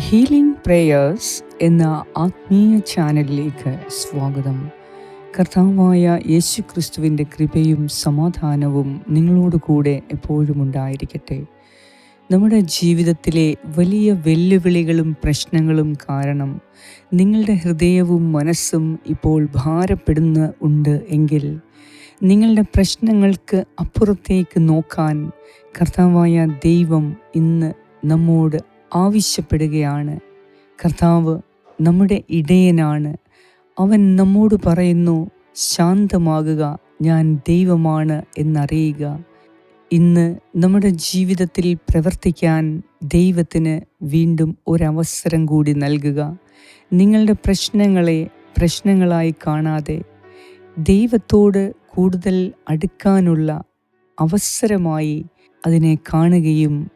Healing prayers എന്ന ആത്മീയ ചാനലിലേക്ക് സ്വാഗതം. കർത്താവായ യേശു ക്രിസ്തുവിന്റെ കൃപയും സമാധാനവും നിങ്ങളോട് കൂടെ എപ്പോഴും ഉണ്ടായിരിക്കട്ടെ. നമ്മുടെ ജീവിതത്തിലെ വലിയ വെല്ലുവിളികളും പ്രശ്നങ്ങളും കാരണം നിങ്ങളുടെ ഹൃദയവും മനസ്സും ഇപ്പോൾ ഭാരപ്പെടുന്ന ഉണ്ട് എങ്കിൽ നിങ്ങളുടെ പ്രശ്നങ്ങൾക്ക് അപ്പുറത്തേക്ക് നോക്കാൻ കർത്താവായ ദൈവം ഇന്ന് നമ്മോട് ആവശ്യപ്പെടുകയാണ്. കർത്താവ് നമ്മുടെ ഇടയനാണ്. അവൻ നമ്മോട് പറയുന്നു ശാന്തമാകുക ഞാൻ ദൈവമാണ് എന്നറിയുക. ഇന്ന് നമ്മുടെ ജീവിതത്തിൽ പ്രവർത്തിക്കാൻ ദൈവത്തിന് വീണ്ടും ഒരവസരം കൂടി നൽകുക. നിങ്ങളുടെ പ്രശ്നങ്ങളെ പ്രശ്നങ്ങളായി കാണാതെ ദൈവത്തോട് കൂടുതൽ അടുക്കാനുള്ള അവസരമായി അതിനെ കാണുകയും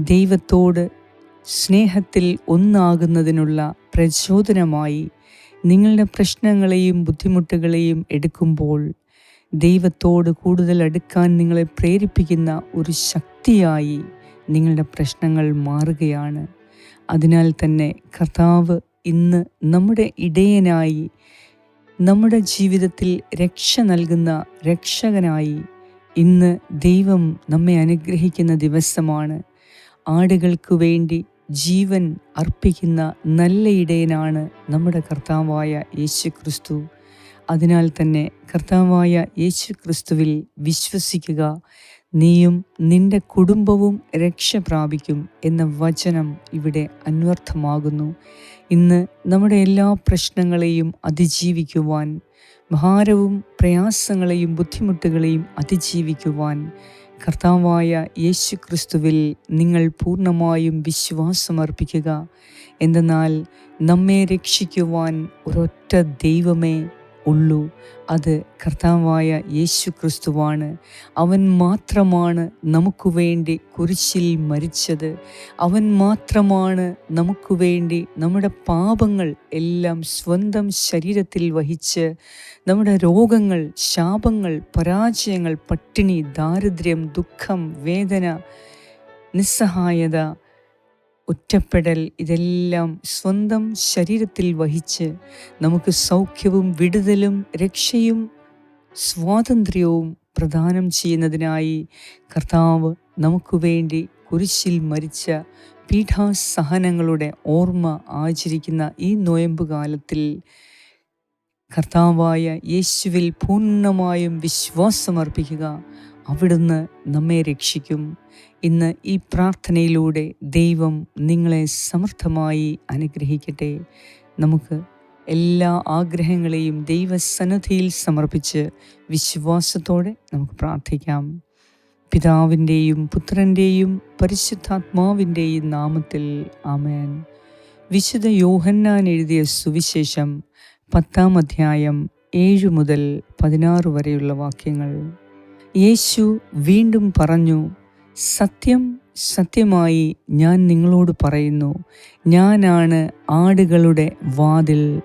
ദൈവത്തോട് സ്നേഹത്തിൽ ഒന്നാകുന്നതിനുള്ള പ്രചോദനമായി നിങ്ങളുടെ പ്രശ്നങ്ങളെയും ബുദ്ധിമുട്ടുകളെയും എടുക്കുമ്പോൾ ദൈവത്തോട് കൂടുതൽ അടുക്കാൻ നിങ്ങളെ പ്രേരിപ്പിക്കുന്ന ഒരു ശക്തിയായി നിങ്ങളുടെ പ്രശ്നങ്ങൾ മാറുകയാണ്. അതിനാൽ തന്നെ കർത്താവ് ഇന്ന് നമ്മുടെ ഇടയനായി നമ്മുടെ ജീവിതത്തിൽ രക്ഷ നൽകുന്ന രക്ഷകനായി ഇന്ന് ദൈവം നമ്മെ അനുഗ്രഹിക്കുന്ന ദിവസമാണ്. ആടുകൾക്ക് വേണ്ടി ജീവൻ അർപ്പിക്കുന്ന നല്ല ഇടയനാണ് നമ്മുടെ കർത്താവായ യേശു ക്രിസ്തു അതിനാൽ തന്നെ കർത്താവായ യേശു ക്രിസ്തുവിൽ വിശ്വസിക്കുക നീയും നിന്റെ കുടുംബവും രക്ഷ പ്രാപിക്കും എന്ന വചനം ഇവിടെ അന്വർത്ഥമാകുന്നു. ഇന്ന് നമ്മുടെ എല്ലാ പ്രശ്നങ്ങളെയും അതിജീവിക്കുവാൻ ഭാരവും പ്രയാസങ്ങളെയും ബുദ്ധിമുട്ടുകളെയും അതിജീവിക്കുവാൻ കർത്താവായ യേശു ക്രിസ്തുവിൽ നിങ്ങൾ പൂർണമായും വിശ്വാസമർപ്പിക്കുക. എന്തെന്നാൽ നമ്മെ രക്ഷിക്കുവാൻ ഒരൊറ്റ ദൈവമേ ഉള്ളൂ. അത് കർത്താവായ യേശു ക്രിസ്തുവാണ് അവൻ മാത്രമാണ് നമുക്ക് വേണ്ടി കുരിശിൽ മരിച്ചത്. അവൻ മാത്രമാണ് നമുക്ക് വേണ്ടി നമ്മുടെ പാപങ്ങൾ എല്ലാം സ്വന്തം ശരീരത്തിൽ വഹിച്ച് നമ്മുടെ രോഗങ്ങൾ ശാപങ്ങൾ പരാജയങ്ങൾ പട്ടിണി ദാരിദ്ര്യം ദുഃഖം വേദന നിസ്സഹായത ഒറ്റപ്പെടൽ ഇതെല്ലാം സ്വന്തം ശരീരത്തിൽ വഹിച്ച് നമുക്ക് സൗഖ്യവും വിടുതലും രക്ഷയും സ്വാതന്ത്ര്യവും പ്രദാനം ചെയ്യുന്നതിനായി കർത്താവ് നമുക്ക് വേണ്ടി കുരിശിൽ മരിച്ച പീഠാസഹനങ്ങളുടെ ഓർമ്മ ആചരിക്കുന്ന ഈ നോയമ്പ് കാലത്തിൽ കർത്താവായ യേശുവിൽ പൂർണമായും വിശ്വാസമർപ്പിക്കുക. അവിടുന്ന് നമ്മെ രക്ഷിക്കും. ഇന്ന് ഈ പ്രാർത്ഥനയിലൂടെ ദൈവം നിങ്ങളെ സമർത്ഥമായി അനുഗ്രഹിക്കട്ടെ. നമുക്ക് എല്ലാ ആഗ്രഹങ്ങളെയും ദൈവസന്നദ്ധിയിൽ സമർപ്പിച്ച് വിശ്വാസത്തോടെ നമുക്ക് പ്രാർത്ഥിക്കാം. പിതാവിന്റെയും പുത്രന്റെയും പരിശുദ്ധാത്മാവിന്റെയും നാമത്തിൽ ആമേൻ. വിശുദ്ധ യോഹന്നാൻ എഴുതിയ സുവിശേഷം പത്താം അധ്യായം ഏഴ് മുതൽ പതിനാറ് വരെയുള്ള വാക്യങ്ങൾ. യേശു വീണ്ടും പറഞ്ഞു സത്യം സത്യമായി ഞാൻ നിങ്ങളോട് പറയുന്നു ഞാനാണ് ആടുകളുടെ വാതിൽ.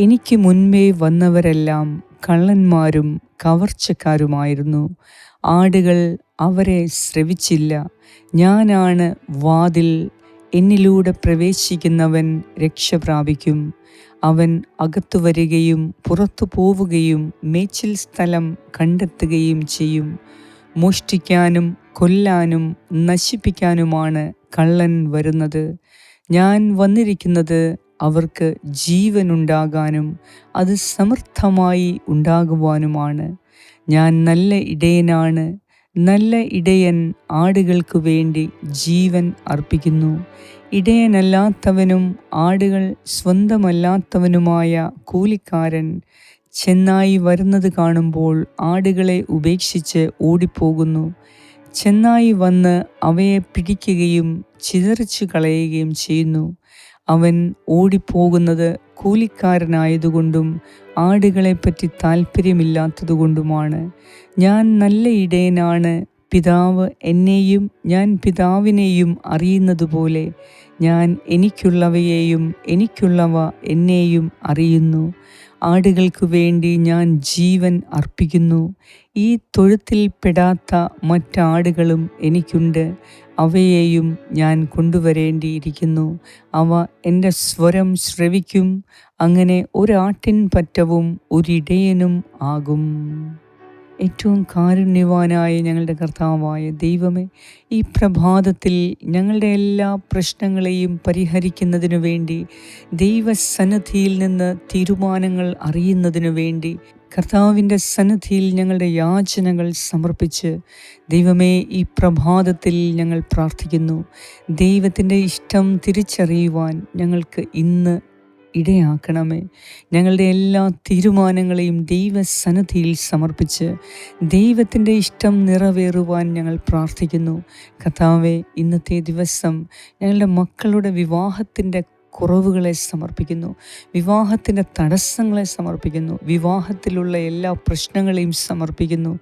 എനിക്ക് മുൻപേ വന്നവരെല്ലാം കള്ളന്മാരും കവർച്ചക്കാരുമായിരുന്നു. ആടുകൾ അവരെ ശ്രവിച്ചില്ല. ഞാനാണ് വാതിൽ എന്നിലൂടെ പ്രവേശിക്കുന്നവൻ രക്ഷ പ്രാപിക്കും. അവൻ അകത്തു വരികയും പുറത്തു പോവുകയും മേച്ചിൽ സ്ഥലം കണ്ടെത്തുകയും ചെയ്യും. മോഷ്ടിക്കാനും കൊല്ലാനും നശിപ്പിക്കാനുമാണ് കള്ളൻ വരുന്നത്. ഞാൻ വന്നിരിക്കുന്നത് അവർക്ക് ജീവനുണ്ടാകാനും അത് സമർത്ഥമായി ഉണ്ടാകുവാനുമാണ്. ഞാൻ നല്ല ഇടയനാണ് നല്ല ഇടയൻ ആടുകൾക്ക് വേണ്ടി ജീവൻ അർപ്പിക്കുന്നു. ഇടയനല്ലാത്തവനും ആടുകൾ സ്വന്തമല്ലാത്തവനുമായ കൂലിക്കാരൻ ചെന്നായി വരുന്നത് കാണുമ്പോൾ ആടുകളെ ഉപേക്ഷിച്ച് ഓടിപ്പോകുന്നു. ചെന്നായി വന്ന് അവയെ പിടിക്കുകയും ചിതറിച്ചു കളയുകയും ചെയ്യുന്നു. അവൻ ഓടിപ്പോകുന്നത് കൂലിക്കാരനായതുകൊണ്ടും ആടുകളെപ്പറ്റി താല്പര്യമില്ലാത്തതുകൊണ്ടുമാണ്. ഞാൻ നല്ല ഇടയനാണ്. പിതാവ് എന്നെയും ഞാൻ പിതാവിനെയും അറിയുന്നതുപോലെ ഞാൻ എനിക്കുള്ളവയെയും എനിക്കുള്ളവ എന്നെയും അറിയുന്നു. ആടുകൾക്ക് വേണ്ടി ഞാൻ ജീവൻ അർപ്പിക്കുന്നു. ഈ തൊഴുത്തിൽ പെടാത്ത മറ്റാടുകളും എനിക്കുണ്ട്. അവയെയും ഞാൻ കൊണ്ടുവരേണ്ടിയിരിക്കുന്നു. അവ എന്റെ സ്വരം ശ്രവിക്കും. അങ്ങനെ ഒരാട്ടിൻ പറ്റവും ഒരിടയനും ആകും. ഏറ്റവും കാരുണ്യവാനായ ഞങ്ങളുടെ കർത്താവായ ദൈവമേ ഈ പ്രഭാതത്തിൽ ഞങ്ങളുടെ എല്ലാ പ്രശ്നങ്ങളെയും പരിഹരിക്കുന്നതിനു വേണ്ടി ദൈവസന്നിധിയിൽ നിന്ന് തീരുമാനങ്ങൾ അറിയുന്നതിനു വേണ്ടി കർത്താവിന്റെ സന്നിധിയിൽ ഞങ്ങളുടെ യാചനകൾ സമർപ്പിച്ച് ദൈവമേ ഈ പ്രഭാതത്തിൽ ഞങ്ങൾ പ്രാർത്ഥിക്കുന്നു. ദൈവത്തിന്റെ ഇഷ്ടം തിരിച്ചറിയുവാൻ ഞങ്ങൾക്ക് ഇന്ന് ഇടയാക്കണമേ. ഞങ്ങളുടെ എല്ലാ തീരുമാനങ്ങളെയും ദൈവസന്നിധിയിൽ സമർപ്പിച്ച് ദൈവത്തിന്റെ ഇഷ്ടം നിറവേറുവാൻ ഞങ്ങൾ പ്രാർത്ഥിക്കുന്നു. കഥാവെ ഇന്നത്തെ ദിവസം ഞങ്ങളുടെ മക്കളുടെ വിവാഹത്തിന്റെ കുറവുകളെ സമർപ്പിക്കുന്നു. വിവാഹത്തിന്റെ തടസ്സങ്ങളെ സമർപ്പിക്കുന്നു. വിവാഹത്തിലുള്ള എല്ലാ പ്രശ്നങ്ങളെയും സമർപ്പിക്കുന്നു.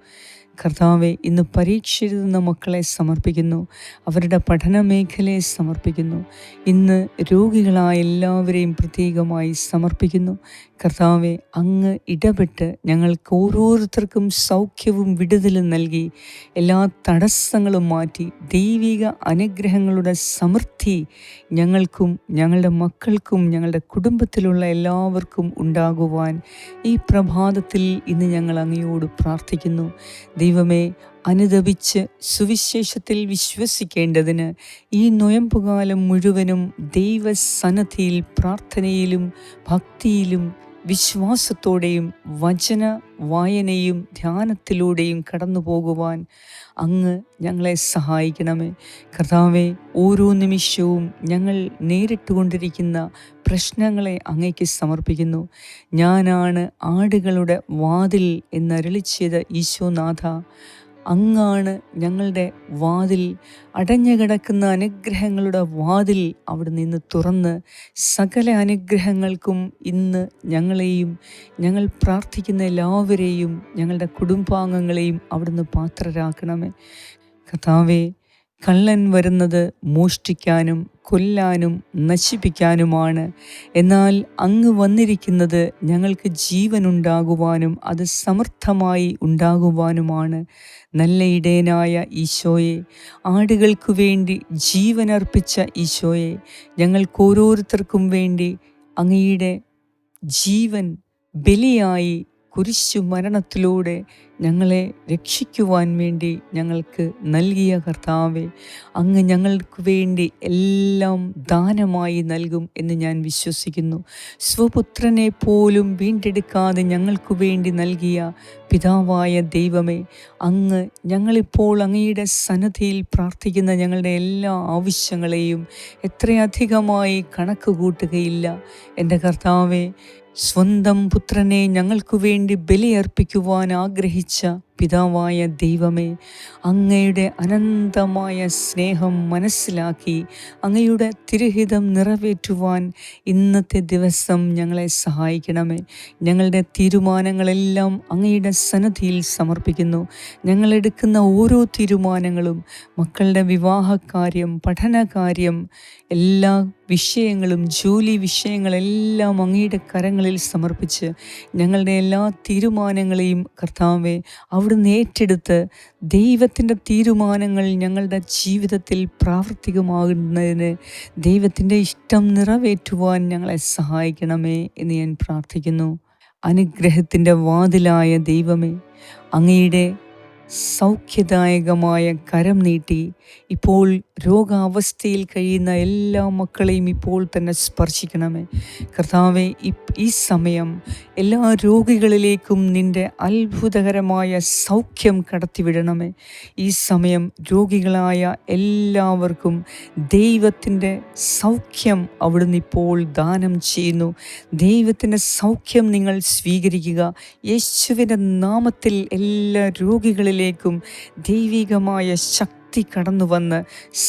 കർത്താവെ ഇന്ന് പരീക്ഷ മക്കളെ സമർപ്പിക്കുന്നു. അവരുടെ പഠന മേഖലയെ സമർപ്പിക്കുന്നു. ഇന്ന് രോഗികളായ എല്ലാവരെയും പ്രത്യേകമായി സമർപ്പിക്കുന്നു. കർത്താവെ അങ്ങ് ഇടപെട്ട് ഞങ്ങൾക്ക് ഓരോരുത്തർക്കും സൗഖ്യവും വിടുതലും നൽകി എല്ലാ തടസ്സങ്ങളും മാറ്റി ദൈവിക അനുഗ്രഹങ്ങളുടെ സമൃദ്ധി ഞങ്ങൾക്കും ഞങ്ങളുടെ മക്കൾക്കും ഞങ്ങളുടെ കുടുംബത്തിലുള്ള എല്ലാവർക്കും ഉണ്ടാകുവാൻ ഈ പ്രഭാതത്തിൽ ഇന്ന് ഞങ്ങൾ അങ്ങയോട് പ്രാർത്ഥിക്കുന്നു. ദൈവമേ അനുദപിച്ച് സുവിശേഷത്തിൽ വിശ്വസിക്കേണ്ടതിന് ഈ നൊയമ്പുകാലം മുഴുവനും ദൈവസന്നദ്ധിയിൽ പ്രാർത്ഥനയിലും ഭക്തിയിലും വിശ്വാസത്തോടെയും വചന വായനയും ധ്യാനത്തിലൂടെയും കടന്നു പോകുവാൻ അങ്ങ് ഞങ്ങളെ സഹായിക്കണമേ. കർത്താവെ ഓരോ നിമിഷവും ഞങ്ങൾ നേരിട്ടുകൊണ്ടിരിക്കുന്ന പ്രശ്നങ്ങളെ അങ്ങയ്ക്ക് സമർപ്പിക്കുന്നു. ഞാനാണ് ആടുകളുടെ വാതിൽ എന്നരുളിച്ചത് ഈശോനാഥ. അങ്ങാണ് ഞങ്ങളുടെ വാതിൽ. അടഞ്ഞു കിടക്കുന്ന അനുഗ്രഹങ്ങളുടെ വാതിൽ അവിടെ നിന്ന് തുറന്ന് സകല അനുഗ്രഹങ്ങൾക്കും ഇന്ന് ഞങ്ങളെയും ഞങ്ങൾ പ്രാർത്ഥിക്കുന്ന എല്ലാവരെയും ഞങ്ങളുടെ കുടുംബാംഗങ്ങളെയും അവിടുന്ന് പാത്രരാക്കണമേ. കഥാവേ കള്ളൻ വരുന്നത് മോഷ്ടിക്കാനും കൊല്ലാനും നശിപ്പിക്കാനുമാണ്. എന്നാൽ അങ്ങ് വന്നിരിക്കുന്നത് ഞങ്ങൾക്ക് ജീവനുണ്ടാകുവാനും അത് സമർത്ഥമായി ഉണ്ടാകുവാനുമാണ്. നല്ല ഇടയനായ ഈശോയെ ആടുകൾക്കു വേണ്ടി ജീവനർപ്പിച്ച ഈശോയെ ഞങ്ങൾക്ക് ഓരോരുത്തർക്കും വേണ്ടി അങ്ങയുടെ ജീവൻ ബലിയായി കുരിശു മരണത്തിലൂടെ ഞങ്ങളെ രക്ഷിക്കുവാൻ വേണ്ടി ഞങ്ങൾക്ക് നൽകിയ കർത്താവെ അങ്ങ് ഞങ്ങൾക്ക് വേണ്ടി എല്ലാം ദാനമായി നൽകും എന്ന് ഞാൻ വിശ്വസിക്കുന്നു. സ്വപുത്രനെ പോലും വീണ്ടെടുക്കാതെ ഞങ്ങൾക്ക് വേണ്ടി നൽകിയ പിതാവായ ദൈവമേ അങ്ങ് ഞങ്ങളിപ്പോൾ അങ്ങയുടെ സന്നദ്ധിയിൽ പ്രാർത്ഥിക്കുന്ന ഞങ്ങളുടെ എല്ലാ ആവശ്യങ്ങളെയും എത്രയധികമായി കണക്ക് കൂട്ടുകയില്ല. എന്റെ കർത്താവെ സ്വന്തം പുത്രനെ ഞങ്ങൾക്കു വേണ്ടി ബലിയർപ്പിക്കുവാൻ ആഗ്രഹിച്ച പിതാവായ ദൈവമേ അങ്ങയുടെ അനന്തമായ സ്നേഹം മനസ്സിലാക്കി അങ്ങയുടെ തിരുഹിതം നിറവേറ്റുവാൻ ഇന്നത്തെ ദിവസം ഞങ്ങളെ സഹായിക്കണമേ. ഞങ്ങളുടെ തീരുമാനങ്ങളെല്ലാം അങ്ങയുടെ സന്നദ്ധിയിൽ സമർപ്പിക്കുന്നു. ഞങ്ങളെടുക്കുന്ന ഓരോ തീരുമാനങ്ങളും മക്കളുടെ വിവാഹകാര്യം പഠനകാര്യം എല്ലാ വിഷയങ്ങളും ജോലി വിഷയങ്ങളെല്ലാം അങ്ങയുടെ കരങ്ങളിൽ സമർപ്പിച്ച് ഞങ്ങളുടെ എല്ലാ തീരുമാനങ്ങളെയും കർത്താവെ അവിടുന്ന് ഏറ്റെടുത്ത് ദൈവത്തിന്റെ തീരുമാനങ്ങൾ ഞങ്ങളുടെ ജീവിതത്തിൽ പ്രാവർത്തികമാകുന്നതിന് ദൈവത്തിന്റെ ഇഷ്ടം നിറവേറ്റുവാൻ ഞങ്ങളെ സഹായിക്കണമേ എന്ന് ഞാൻ പ്രാർത്ഥിക്കുന്നു. അനുഗ്രഹത്തിന്റെ വാതിലായ ദൈവമേ അങ്ങയുടെ സൗഖ്യദായകമായ കരം നീട്ടി ഇപ്പോൾ രോഗാവസ്ഥയിൽ കഴിയുന്ന എല്ലാ മക്കളെയും ഇപ്പോൾ തന്നെ സ്പർശിക്കണമേ. കർത്താവെ ഈ സമയം എല്ലാ രോഗികളിലേക്കും നിന്റെ അത്ഭുതകരമായ സൗഖ്യം കടത്തിവിടണമേ. ഈ സമയം രോഗികളായ എല്ലാവർക്കും ദൈവത്തിന്റെ സൗഖ്യം അവിടുന്ന് ഇപ്പോൾ ദാനം ചെയ്യുന്നു. ദൈവത്തിന്റെ സൗഖ്യം നിങ്ങൾ സ്വീകരിക്കുക. യേശുവിന്റെ നാമത്തിൽ എല്ലാ രോഗികളിലേക്കും ദൈവികമായ ശക്തി കടന്നു വന്ന്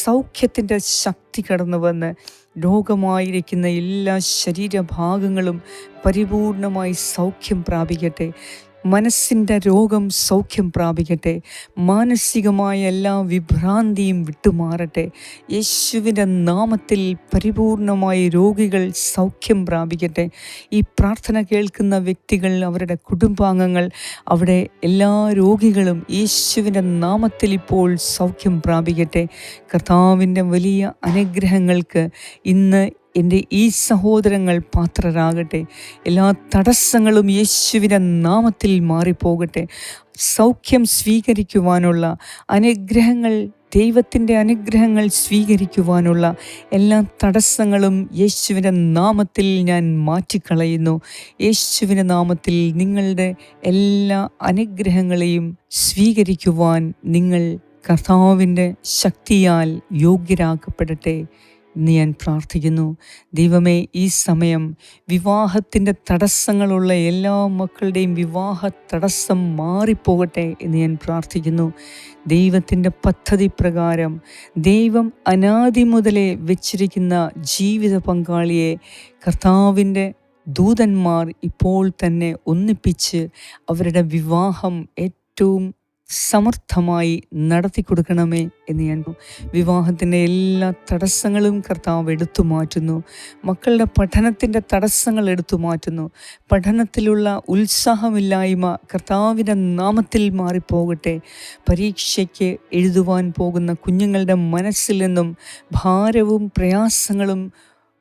സൗഖ്യത്തിന്റെ ശക്തി കടന്നു വന്ന് രോഗമായിരിക്കുന്ന എല്ലാ ശരീരഭാഗങ്ങളും പരിപൂർണമായി സൗഖ്യം പ്രാപിക്കട്ടെ. മനസ്സിന്റെ രോഗം സൗഖ്യം പ്രാപിക്കട്ടെ. മാനസികമായ എല്ലാ വിഭ്രാന്തിയും വിട്ടുമാറട്ടെ. യേശുവിന്റെ നാമത്തിൽ പരിപൂർണമായി രോഗികൾ സൗഖ്യം പ്രാപിക്കട്ടെ. ഈ പ്രാർത്ഥന കേൾക്കുന്ന വ്യക്തികൾ അവരുടെ കുടുംബാംഗങ്ങൾ അവിടെ എല്ലാ രോഗികളും യേശുവിന്റെ നാമത്തിൽ ഇപ്പോൾ സൗഖ്യം പ്രാപിക്കട്ടെ. കർത്താവിന്റെ വലിയ അനുഗ്രഹങ്ങൾക്ക് ഇന്ന് എന്റെ ഈ സഹോദരങ്ങൾ പാത്രരാകട്ടെ. എല്ലാ തടസ്സങ്ങളും യേശുവിന്റെ നാമത്തിൽ മാറിപ്പോകട്ടെ. സൗഖ്യം സ്വീകരിക്കുവാനുള്ള അനുഗ്രഹങ്ങൾ ദൈവത്തിന്റെ അനുഗ്രഹങ്ങൾ സ്വീകരിക്കുവാനുള്ള എല്ലാ തടസ്സങ്ങളും യേശുവിന്റെ നാമത്തിൽ ഞാൻ മാറ്റിക്കളയുന്നു. യേശുവിന്റെ നാമത്തിൽ നിങ്ങളുടെ എല്ലാ അനുഗ്രഹങ്ങളെയും സ്വീകരിക്കുവാൻ നിങ്ങൾ കർത്താവിന്റെ ശക്തിയാൽ യോഗ്യരാക്കപ്പെടട്ടെ. എന്ന് ഞാൻ പ്രാർത്ഥിക്കുന്നു. ദൈവമേ ഈ സമയം വിവാഹത്തിന്റെ തടസ്സങ്ങളുള്ള എല്ലാ മക്കളുടെയും വിവാഹ തടസ്സം മാറിപ്പോകട്ടെ എന്ന് ഞാൻ പ്രാർത്ഥിക്കുന്നു. ദൈവത്തിന്റെ പദ്ധതി പ്രകാരം ദൈവം അനാദി മുതലേ വെച്ചിരിക്കുന്ന ജീവിത പങ്കാളിയെ കർത്താവിന്റെ ദൂതന്മാർ ഇപ്പോൾ തന്നെ ഒന്നിപ്പിച്ച് അവരുടെ വിവാഹം ഏറ്റവും സമർത്ഥമായി നടത്തി കൊടുക്കണമേ എന്ന് ഞാൻ വിവാഹത്തിന്റെ എല്ലാ തടസ്സങ്ങളും കർത്താവ് എടുത്തു മാറ്റുന്നു. മക്കളുടെ പഠനത്തിന്റെ തടസ്സങ്ങൾ എടുത്തു മാറ്റുന്നു. പഠനത്തിലുള്ള ഉത്സാഹമില്ലായ്മ കർത്താവിന്റെ നാമത്തിൽ മാറിപ്പോകട്ടെ. പരീക്ഷയ്ക്ക് എഴുതുവാൻ പോകുന്ന കുഞ്ഞുങ്ങളുടെ മനസ്സിൽ നിന്നും ഭാരവും പ്രയാസങ്ങളും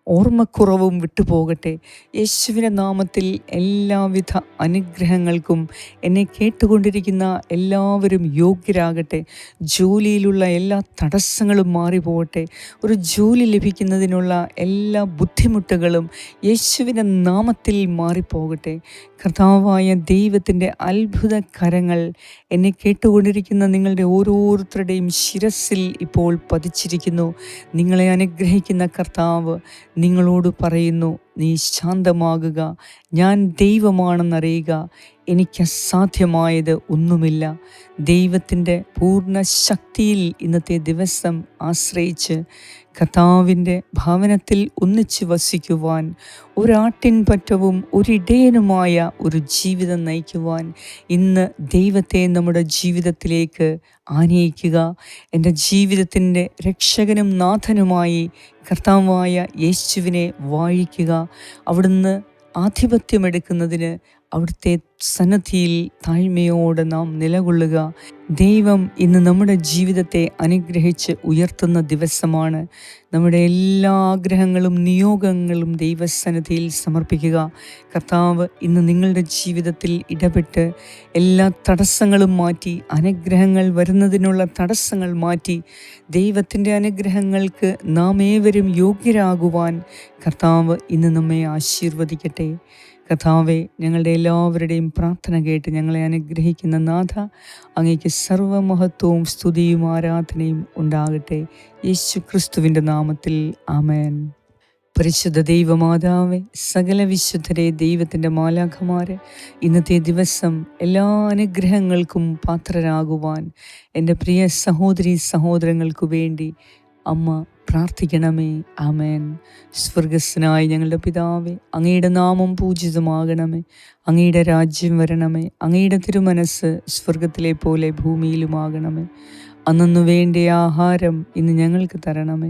ഓർമ്മക്കുറവും വിട്ടുപോകട്ടെ. യേശുവിന്റെ നാമത്തിൽ എല്ലാവിധ അനുഗ്രഹങ്ങൾക്കും എന്നെ കേട്ടുകൊണ്ടിരിക്കുന്ന എല്ലാവരും യോഗ്യരാകട്ടെ. ജോലിയിലുള്ള എല്ലാ തടസ്സങ്ങളും മാറിപ്പോകട്ടെ. ഒരു ജോലി ലഭിക്കുന്നതിനുള്ള എല്ലാ ബുദ്ധിമുട്ടുകളും യേശുവിന്റെ നാമത്തിൽ മാറിപ്പോകട്ടെ. കർത്താവായ ദൈവത്തിന്റെ അത്ഭുത കരങ്ങൾ എന്നെ കേട്ടുകൊണ്ടിരിക്കുന്ന നിങ്ങളുടെ ഓരോരുത്തരുടെയും ശിരസിൽ ഇപ്പോൾ പതിച്ചിരിക്കുന്നു. നിങ്ങളെ അനുഗ്രഹിക്കുന്ന കർത്താവ് നിങ്ങളോട് പറയുന്നു നീ ശാന്തമാകുക ഞാൻ ദൈവമാണെന്നറിയുക. എനിക്ക് അസാധ്യമായത് ഒന്നുമില്ല. ദൈവത്തിന്റെ പൂർണ ശക്തിയിൽ ഇന്നത്തെ ദിവസം ആശ്രയിച്ച് കഥാവിന്റെ ഭവനത്തിൽ ഒന്നിച്ച് വസിക്കുവാൻ ഒരാട്ടിൻ പറ്റവും ഒരിടയനുമായ ഒരു ജീവിതം നയിക്കുവാൻ ഇന്ന് ദൈവത്തെ നമ്മുടെ ജീവിതത്തിലേക്ക് ആനയിക്കുക. എന്റെ ജീവിതത്തിന്റെ രക്ഷകനും നാഥനുമായി കർത്താവായ യേശുവിനെ വാഴിക്കുക. അവിടുന്ന് ആധിപത്യമെടുക്കുന്നതിന് അവിടുത്തെ സന്നദ്ധിയിൽ താഴ്മയോടെ നാം നിലകൊള്ളുക. ദൈവം ഇന്ന് നമ്മുടെ ജീവിതത്തെ അനുഗ്രഹിച്ച് ഉയർത്തുന്ന ദിവസമാണ്. നമ്മുടെ എല്ലാ ആഗ്രഹങ്ങളും നിയോഗങ്ങളും ദൈവസന്നിധിയിൽ സമർപ്പിക്കുക. കർത്താവ് ഇന്ന് നിങ്ങളുടെ ജീവിതത്തിൽ ഇടപെട്ട് എല്ലാ തടസ്സങ്ങളും മാറ്റി അനുഗ്രഹങ്ങൾ വരുന്നതിനുള്ള തടസ്സങ്ങൾ മാറ്റി ദൈവത്തിന്റെ അനുഗ്രഹങ്ങൾക്ക് നാം ഏവരും യോഗ്യരാകുവാൻ കർത്താവ് ഇന്ന് നമ്മെ ആശീർവദിക്കട്ടെ. കഥാവെ ഞങ്ങളുടെ എല്ലാവരുടെയും പ്രാർത്ഥന കേട്ട് ഞങ്ങളെ അനുഗ്രഹിക്കുന്ന നാഥ അങ്ങേക്ക് സർവമഹത്വവും സ്തുതിയും ആരാധനയും ഉണ്ടാകട്ടെ. യേശു ക്രിസ്തുവിന്റെ നാമത്തിൽ ആമേൻ. പരിശുദ്ധ ദൈവമാതാവെ സകല വിശുദ്ധരെ ദൈവത്തിന്റെ മാലാഖമാരെ ഇന്നത്തെ ദിവസം എല്ലാ അനുഗ്രഹങ്ങൾക്കും പാത്രരാകുവാൻ എന്റെ പ്രിയ സഹോദരി സഹോദരങ്ങൾക്കു വേണ്ടി അമ്മ പ്രാർത്ഥിക്കണമേ. ആമേൻ. സ്വർഗസ്നായി ഞങ്ങളുടെ പിതാവേ അങ്ങയുടെ നാമം പൂജിതമാകണമേ. അങ്ങയുടെ രാജ്യം വരണമേ. അങ്ങയുടെ തിരുമനസ് സ്വർഗത്തിലെ പോലെ ഭൂമിയിലുമാകണമേ. അന്നു വേണ്ട ആഹാരം ഇന്ന് ഞങ്ങൾക്ക് തരണമേ.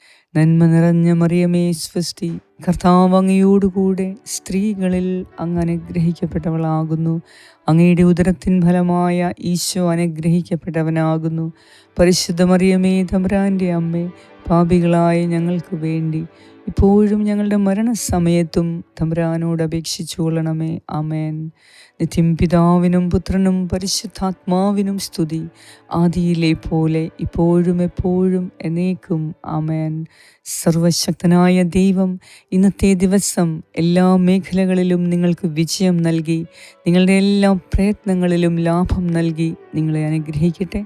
നന്മ നിറഞ്ഞ മറിയമേ സ്വസ്തി കർത്താവ് അങ്ങയോടുകൂടെ സ്ത്രീകളിൽ അങ്ങ് അനുഗ്രഹിക്കപ്പെട്ടവളാകുന്നു. അങ്ങയുടെ ഉദരത്തിൻ ഫലമായ ഈശോ അനുഗ്രഹിക്കപ്പെട്ടവനാകുന്നു. പരിശുദ്ധ മറിയമേ തമ്പുരാന്റെ അമ്മേ പാപികളായ ഞങ്ങൾക്ക് വേണ്ടി ഇപ്പോഴും ഞങ്ങളുടെ മരണസമയത്തും തമ്പുരാനോട് അപേക്ഷിച്ചു കൊള്ളണമേ. ആമേൻ. നിത്യം പിതാവിനും പുത്രനും പരിശുദ്ധാത്മാവിനും സ്തുതി. ആദിയിലെ പോലെ ഇപ്പോഴും എപ്പോഴും എന്നേക്കും. അമേൻ സർവശക്തനായ ദൈവം ഇന്നത്തെ ദിവസം എല്ലാ മേഖലകളിലും നിങ്ങൾക്ക് വിജയം നൽകി നിങ്ങളുടെ എല്ലാ പ്രയത്നങ്ങളിലും ലാഭം നൽകി നിങ്ങളെ അനുഗ്രഹിക്കട്ടെ.